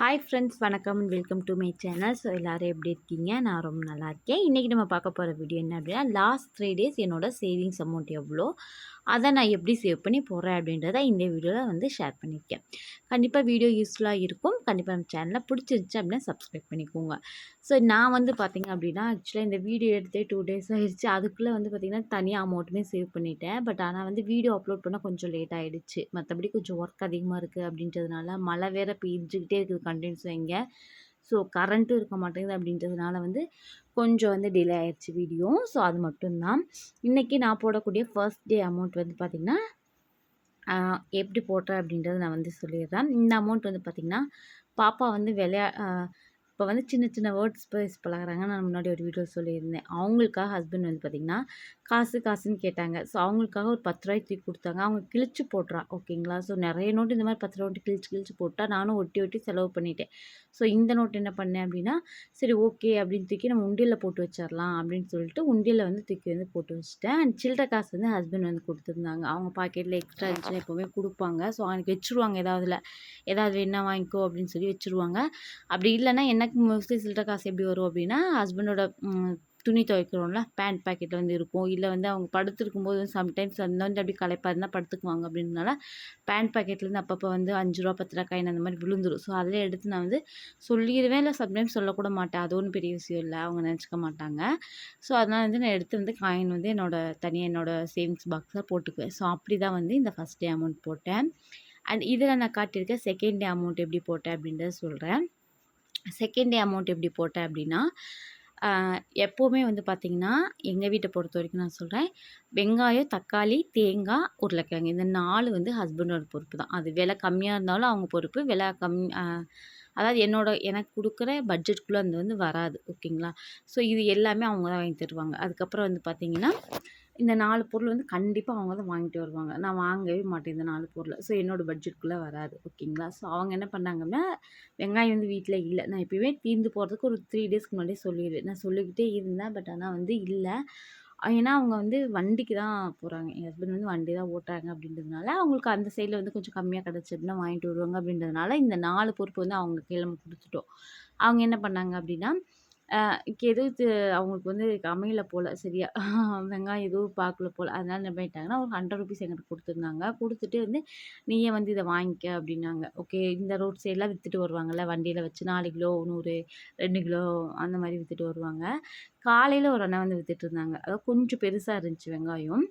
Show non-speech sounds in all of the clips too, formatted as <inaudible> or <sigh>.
Hi friends வணக்கம். Welcome to my channel so எல்லோரும் எப்படி இருக்கீங்க? நான் ரொம்ப நல்லா இருக்கேன். இன்றைக்கி நம்ம பார்க்க போகிற வீடியோ என்ன அப்படின்னா லாஸ்ட் த்ரீ டேஸ் என்னோடய சேவிங்ஸ் அமௌண்ட் எவ்வளோ? அதை நான் எப்படி சேவ் பண்ணி போடுறேன் அப்படின்றத இந்த வீடியோவில் வந்து ஷேர் பண்ணியிருக்கேன். கண்டிப்பாக வீடியோ யூஸ்ஃபுல்லாக இருக்கும். கண்டிப்பாக நம்ம சேனலில் பிடிச்சிருச்சு அப்படின்னா சப்ஸ்கிரைப் பண்ணிக்கோங்க. ஸோ நான் வந்து பார்த்திங்க அப்படின்னா ஆக்சுவலாக இந்த வீடியோ எடுத்தே டூ டேஸ் ஆகிடுச்சு அதுக்குள்ளே வந்து பார்த்திங்கன்னா தனியாக அமௌண்ட்டுமே சேவ் பண்ணிட்டேன். பட் ஆனால் வந்து வீடியோ அப்லோட் பண்ண கொஞ்சம் லேட் ஆகிடுச்சு மற்றபடி கொஞ்சம் ஒர்க் அதிகமாக இருக்குது அப்படின்றதுனால மழை வேறு பெஞ்சிக்கிட்டே இருக்குது கண்டினியூஸ் இங்கே ஸோ கரண்ட்டும் இருக்க மாட்டேங்குது அப்படின்றதுனால வந்து கொஞ்சம் வந்து டிலே ஆயிடுச்சு வீடியோ. ஸோ அது மட்டும்தான். இன்றைக்கி நான் போடக்கூடிய ஃபர்ஸ்ட் டே அமௌண்ட் வந்து பார்த்திங்கன்னா எப்படி போட்டேன் அப்படின்றத நான் வந்து சொல்லிடுறேன். இந்த அமௌண்ட் வந்து பார்த்திங்கன்னா பாப்பா வந்து விளையா இப்போ வந்து சின்ன சின்ன வேர்ட்ஸ் பேஸ் பழகிறாங்க. நான் முன்னாடி ஒரு வீடியோ சொல்லியிருந்தேன். அவங்களுக்காக ஹஸ்பண்ட் வந்து பார்த்திங்கன்னா காசு காசுன்னு கேட்டாங்க. ஸோ அவங்களுக்காக ஒரு பத்து ரூபாய் தூக்கி கொடுத்தாங்க. அவங்க கிழிச்சு போட்டுறா. ஓகேங்களா ஸோ நிறைய நோட்டு இந்த மாதிரி பத்து நோட்டு கிழிச்சு கிழிச்சு போட்டால் நானும் ஒட்டி ஒட்டி செலவு பண்ணிட்டேன். ஸோ இந்த நோட்டு என்ன பண்ணேன் அப்படின்னா சரி ஓகே அப்படின்னு தூக்கி நம்ம உண்டியலில் போட்டு வச்சிடலாம் அப்படின்னு சொல்லிட்டு உண்டியலில் வந்து தூக்கி வந்து போட்டு வச்சுட்டேன். அண்ட் சில்லற காசு வந்து ஹஸ்பண்ட் வந்து கொடுத்துருந்தாங்க. அவங்க பாக்கெட்டில் எக்ஸ்ட்ரா இருந்துச்சுன்னா எப்போவுமே கொடுப்பாங்க. ஸோ அவனுக்கு வச்சுருவாங்க ஏதாவதுல ஏதாவது வேணா வாங்கிக்கோ அப்படின்னு சொல்லி வச்சுருவாங்க. அப்படி இல்லைன்னா என்ன எனக்கு மோஸ்ட்லி சில்லற காசு எப்படி வரும் அப்படின்னா ஹஸ்பண்டோட துணி துவைக்கிறோம்ல பேண்ட் பாக்கெட்டில் வந்து இருக்கும். இல்லை வந்து அவங்க படுத்துருக்கும் போது சம்டைம்ஸ் அந்த வந்து அப்படி களைப்பாக இருந்தால் படுத்துக்குவாங்க அப்படின்றனால பேண்ட் பாக்கெட்லேருந்து அப்பப்போ வந்து அஞ்சு ரூபா பத்து ரூபா காயின் அந்த மாதிரி விழுந்துடும் ஸோ அதில் எடுத்து நான் வந்து சொல்லிடுவேன் இல்லை சம்டைம்ஸ் சொல்லக்கூட மாட்டேன். அது ஒன்றும் பெரிய விஷயம் இல்லை. அவங்க நினச்சிக்க மாட்டாங்க. ஸோ அதனால் வந்து நான் எடுத்து வந்து காயின் வந்து என்னோடய தனியாக என்னோடய சேவிங்ஸ் பாக்ஸில் போட்டுக்குவேன். ஸோ அப்படி தான் வந்து இந்த ஃபஸ்ட் டே அமௌண்ட் போட்டேன். அண்ட் இதில் நான் காட்டியிருக்கேன் செகண்ட் டே அமௌண்ட் எப்படி போட்டேன் அப்படின்றத சொல்கிறேன் செகண்ட் டே அமௌண்ட் எப்படி போட்டேன் அப்படின்னா எப்போவுமே வந்து பார்த்திங்கன்னா எங்கள் வீட்டை பொறுத்த வரைக்கும் நான் சொல்கிறேன் வெங்காயம் தக்காளி தேங்காய் உருளைக்கிழங்கு. இந்த நாலு வந்து ஹஸ்பண்டோட பொறுப்பு தான். அது விலை கம்மியாக இருந்தாலும் அவங்க பொறுப்பு விலை கம் அதாவது என்னோட எனக்கு கொடுக்குற பட்ஜெட்குள்ளே அது வந்து வராது ஓகேங்களா ஸோ இது எல்லாமே அவங்க தான் வாங்கி தருவாங்க. அதுக்கப்புறம் வந்து பார்த்திங்கன்னா இந்த நாலு பொருள் வந்து கண்டிப்பாக அவங்க தான் வாங்கிட்டு வருவாங்க. நான் வாங்கவே மாட்டேன் இந்த நாலு பொருளை. ஸோ என்னோடய பட்ஜெட்குள்ளே வராது. ஓகேங்களா ஸோ அவங்க என்ன பண்ணாங்கன்னா வெங்காயம் வந்து வீட்டில் இல்லை. நான் எப்பயுமே தீர்ந்து போகிறதுக்கு ஒரு த்ரீ டேஸ்க்கு முன்னாடியே சொல்லிடுவேன் நான் சொல்லிக்கிட்டே இருந்தேன். பட் ஆனால் வந்து இல்லை. ஏன்னா அவங்க வந்து வண்டிக்கு தான் போகிறாங்க என் ஹஸ்பண்ட் வந்து வண்டி தான் ஓட்டுறாங்க அப்படின்றதுனால அவங்களுக்கு அந்த சைடில் வந்து கொஞ்சம் கம்மியாக கிடச்சி அப்படின்னா வாங்கிட்டு வருவாங்க அப்படின்றதுனால இந்த நாலு பொறுப்பு வந்து அவங்க கிளம்ப கொடுத்துட்டோம். அவங்க என்ன பண்ணாங்க அப்படின்னா எதுவும் அவங்களுக்கு வந்து அமையல போல் சரியா? <laughs> வெங்காயம் எதுவும் பார்க்கல போல். அதனால என்ன பண்ணிட்டாங்கன்னா ஒரு ஹண்ட்ரட் ருபீஸ் எங்கிட்ட கொடுத்துருந்தாங்க. கொடுத்துட்டு வந்து நீயே வந்து இதை வாங்கிக்க அப்படின்னாங்க. ஓகே இந்த ரோட் சைடெலாம் விற்றுட்டு வருவாங்கள்ல வண்டியில் வச்சு நாலு கிலோ நூறு ரெண்டு கிலோ அந்த மாதிரி விற்றுட்டு வருவாங்க. காலையில் ஒரு அண்ணன் வந்து வித்துட்டு இருந்தாங்க அதாவது கொஞ்சம் பெருசாக இருந்துச்சு வெங்காயம்.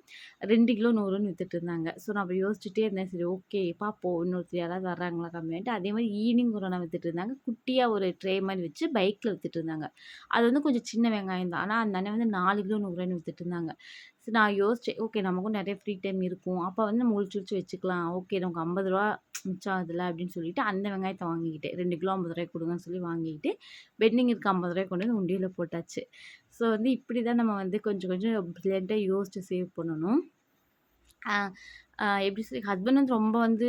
ரெண்டு கிலோ நூறுன்னு வித்துட்டு இருந்தாங்க ஸோ நான் அப்போ யோசிச்சுட்டே இருந்தேன். சரி ஓகே பார்ப்போம் இன்னொருத்தர் யாராவது வர்றாங்களா கம்மியான்ட்டு. அதே மாதிரி ஈவினிங் ஒரு அண்ணன் வித்துட்டு இருந்தாங்க குட்டியாக ஒரு ட்ரே மாதிரி வச்சு பைக்கில் வித்துட்டு இருந்தாங்க அது வந்து கொஞ்சம் சின்ன வெங்காயம் தான். ஆனால் அந்த அண்ணன் வந்து நாலு கிலோ நூறுன்னு வித்துட்டு இருந்தாங்க ஸோ நான் யோசித்தேன் ஓகே நமக்கும் நிறைய ஃப்ரீ டைம் இருக்கும். அப்போ வந்து நம்ம ஒழிச்சு ஒழிச்சு வச்சுக்கலாம். ஓகே நமக்கு ஐம்பது ரூபா மிச்சம் ஆகுதுல அப்படின்னு சொல்லிட்டு அந்த வெங்காயத்தை வாங்கிக்கிட்டேன். ரெண்டு கிலோ ஐம்பது ரூபாய் கொடுங்கன்னு சொல்லி வாங்கிக்கிட்டு பெண்டிங் இருக்க ஐம்பது ரூபாய் கொண்டு வந்து உண்டியில் போட்டாச்சு. ஸோ வந்து இப்படி தான் நம்ம வந்து கொஞ்சம் கொஞ்சம் ப்ரில்லியண்ட்டாக யோசித்து சேவ் பண்ணணும். எப்படி சொல்லி ஹஸ்பண்ட் வந்து ரொம்ப வந்து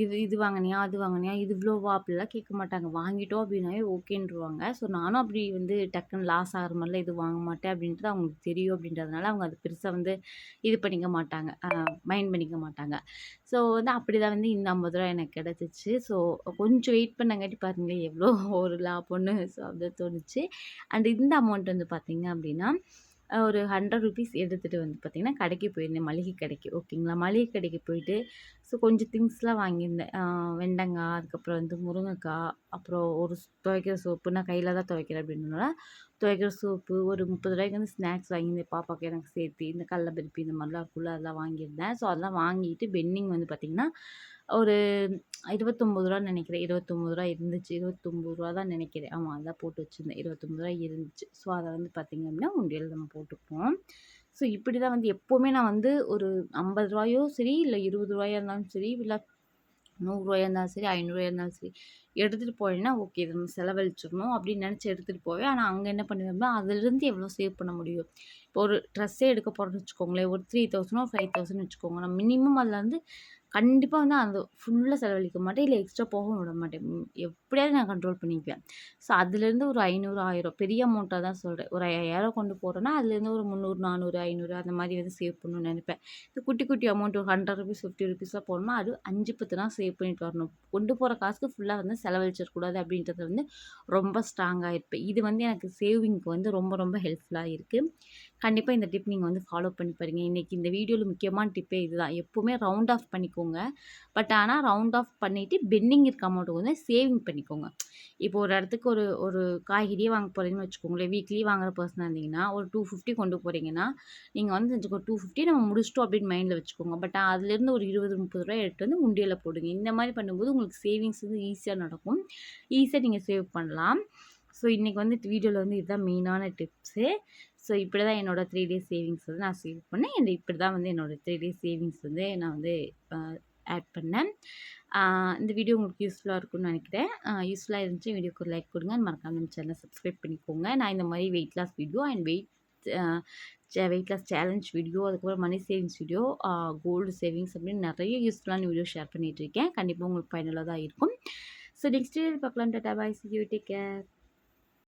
இது இது வாங்கினியா அது வாங்கினியா இது இவ்வளோவா அப்படிலாம் கேட்க மாட்டாங்க. வாங்கிட்டோம் அப்படின்னாவே ஓகேன்ருவாங்க. ஸோ நானும் அப்படி வந்து டக்குன்னு லாஸ் ஆகிற மாதிரிலாம் இது வாங்க மாட்டேன் அப்படின்றது அவங்களுக்கு தெரியும் அப்படின்றதுனால அவங்க அது பெருசாக வந்து இது பண்ணிக்க மாட்டாங்க. மைண்ட் பண்ணிக்க மாட்டாங்க. ஸோ வந்து அப்படி தான் வந்து இந்த ஐம்பது ரூபா எனக்கு கிடச்சிச்சு. ஸோ கொஞ்சம் வெயிட் பண்ணங்காட்டி பாருங்களேன் எவ்வளோ ஒரு லாபம்னு ஸோ அப்படி தோணுச்சு. அண்ட் இந்த அமௌண்ட் வந்து பார்த்திங்க அப்படின்னா ஒரு ஹண்ட்ரட் ருபீஸ் எடுத்துகிட்டு வந்து பார்த்திங்கன்னா கடைக்கு போயிருந்தேன். மளிகை கடைக்கு. ஓகேங்களா மளிகை கடைக்கு போயிட்டு ஸோ கொஞ்சம் திங்ஸ்லாம் வாங்கியிருந்தேன். வெண்டங்காய் அதுக்கப்புறம் வந்து முருங்கைக்காய் அப்புறம் ஒரு துவைக்கிற சோப்பு. நான் கையில் தான் துவைக்கிறேன் அப்படின்றனால துவைக்கிற சோப்பு ஒரு முப்பது ரூபாய்க்கு வந்து ஸ்நாக்ஸ் வாங்கியிருந்தேன். பாப்பாவுக்கு எனக்கு சேர்த்து இந்த கடலப்பருப்பு இந்த மாதிரிலாம் இருக்குல்ல அதெல்லாம் வாங்கியிருந்தேன். ஸோ அதெல்லாம் வாங்கிட்டு பென்னிங் வந்து பார்த்திங்கன்னா ஒரு இருபத்தொம்பது ரூபான்னு நினைக்கிறேன். இருபத்தொம்பது ரூபா இருந்துச்சு. இருபத்தொம்பது ரூபா தான் நினைக்கிறேன். ஆமாம் அதான் போட்டு வச்சுருந்தேன். இருபத்தொம்பது ரூபா இருந்துச்சு. ஸோ அதை வந்து பார்த்திங்க அப்படின்னா உண்டியல் நம்ம போட்டுப்போம். ஸோ இப்படி தான் வந்து எப்போவுமே நான் வந்து ஒரு ஐம்பது ரூபாயோ சரி இல்லை இருபது ரூபாயா இருந்தாலும் சரி இல்லை நூறுரூவாயா இருந்தாலும் சரி ஐநூறுரூவாயா இருந்தாலும் சரி எடுத்துகிட்டு போனேன்னா ஓகே இது நம்ம செலவழிச்சிடணும் அப்படின்னு நினச்சி எடுத்துகிட்டு போவேன். ஆனால் அங்கே என்ன பண்ணுவேன்னா அதுலேருந்து எவ்வளோ சேவ் பண்ண முடியும்? இப்போ ஒரு ட்ரெஸ்ஸே எடுக்க போகிறோம்னு வச்சுக்கோங்களேன் ஒரு த்ரீ தௌசண்டோ ஃபைவ் தௌசண்ட் வச்சுக்கோங்க. நம்ம மினிமம் அதில் வந்து கண்டிப்பாக வந்து அந்த ஃபுல்லாக செலவழிக்க மாட்டேன். இல்லை எக்ஸ்ட்ரா போகவும் விட மாட்டேன். எப்படியாவது நான் கண்ட்ரோல் பண்ணிக்குவேன். ஸோ அதுலேருந்து ஒரு ஐநூறு ஆயிரம் பெரிய அமௌண்ட்டாக தான் சொல்கிறேன் ஒரு ஐயாயிரம் கொண்டு போகிறேன்னா அதுலேருந்து ஒரு முந்நூறு நானூறு ஐநூறு அந்த மாதிரி வந்து சேவ் பண்ணணும்னு நினைப்பேன். இந்த குட்டி குட்டி அமௌண்ட் ஒரு ஹண்ட்ரட் ருபீஸ் ஃபிஃப்டி ருபீஸாக போடணும்னா அது அஞ்சு பத்து தான் சேவ் பண்ணிட்டு வரணும். கொண்டு போகிற காசுக்கு ஃபுல்லாக வந்து செலவழிச்சிடக்கூடாது அப்படின்றது வந்து ரொம்ப ஸ்ட்ராங்காக இருப்பேன். இது வந்து எனக்கு சேவிங்க்கு வந்து ரொம்ப ரொம்ப ஹெல்ப்ஃபுல்லாக இருக்குது கண்டிப்பாக இந்த டிப் நீங்கள் வந்து ஃபாலோ பண்ணி பாருங்க. இன்றைக்கி இந்த வீடியோவில் முக்கியமான டிப்பே இதுதான். எப்போவுமே ரவுண்ட் ஆஃப் பண்ணிக்கோங்க. பட் ஆனால் ரவுண்ட் ஆஃப் பண்ணிவிட்டு பெண்டிங் இருக்க அமௌண்ட்டு வந்து சேவிங் பண்ணிக்கோங்க. இப்போ ஒரு இடத்துக்கு ஒரு ஒரு காய்கறியே வாங்க போகிறீங்கன்னு வச்சுக்கோங்களேன். வீக்லி வாங்குற பர்சனாக இருந்தீங்கன்னா ஒரு டூ ஃபிஃப்டி கொண்டு போகிறீங்கன்னா நீங்கள் வந்து செஞ்சுக்கோ டூ ஃபிஃப்டி நம்ம முடிச்சிட்டோம் அப்படின்னு மைண்டில் வச்சுக்கோங்க. பட் அதுலேருந்து ஒரு இருபது முப்பது ரூபாய் எடுத்து வந்து உண்டியில் போடுங்க. இந்த மாதிரி பண்ணும்போது உங்களுக்கு சேவிங்ஸ் வந்து ஈஸியாக நடக்கும். ஈஸியாக நீங்கள் சேவ் பண்ணலாம். ஸோ இன்றைக்கி வந்து வீடியோவில் வந்து இதுதான் மெயினான டிப்ஸு ஸோ இப்படி தான் என்னோடய த்ரீ டேஸ் சேவிங்ஸ் வந்து நான் சேவ் பண்ணேன். அண்ட் இப்படி தான் வந்து என்னோடய த்ரீ டேஸ் சேவிங்ஸ் வந்து நான் வந்து ஆட் பண்ணேன். இந்த வீடியோ உங்களுக்கு யூஸ்ஃபுல்லாக இருக்கும்னு நினைக்கிறேன். யூஸ்ஃபுல்லாக இருந்துச்சு வீடியோக்கு ஒரு லைக் கொடுங்க. மறக்காம நம்ம சேனலை சப்ஸ்கிரைப் பண்ணிக்கோங்க. நான் இந்த மாதிரி weight loss video and weight weight loss challenge video அதுக்கப்புறம் money savings video gold savings அப்படின்னு நிறைய யூஸ்ஃபுல்லான வீடியோ ஷேர் பண்ணிகிட்டு இருக்கேன். கண்டிப்பாக உங்களுக்கு பயனுள்ளதாக இருக்கும். ஸோ நெக்ஸ்ட் பார்க்கலாம். Tata bye see you take care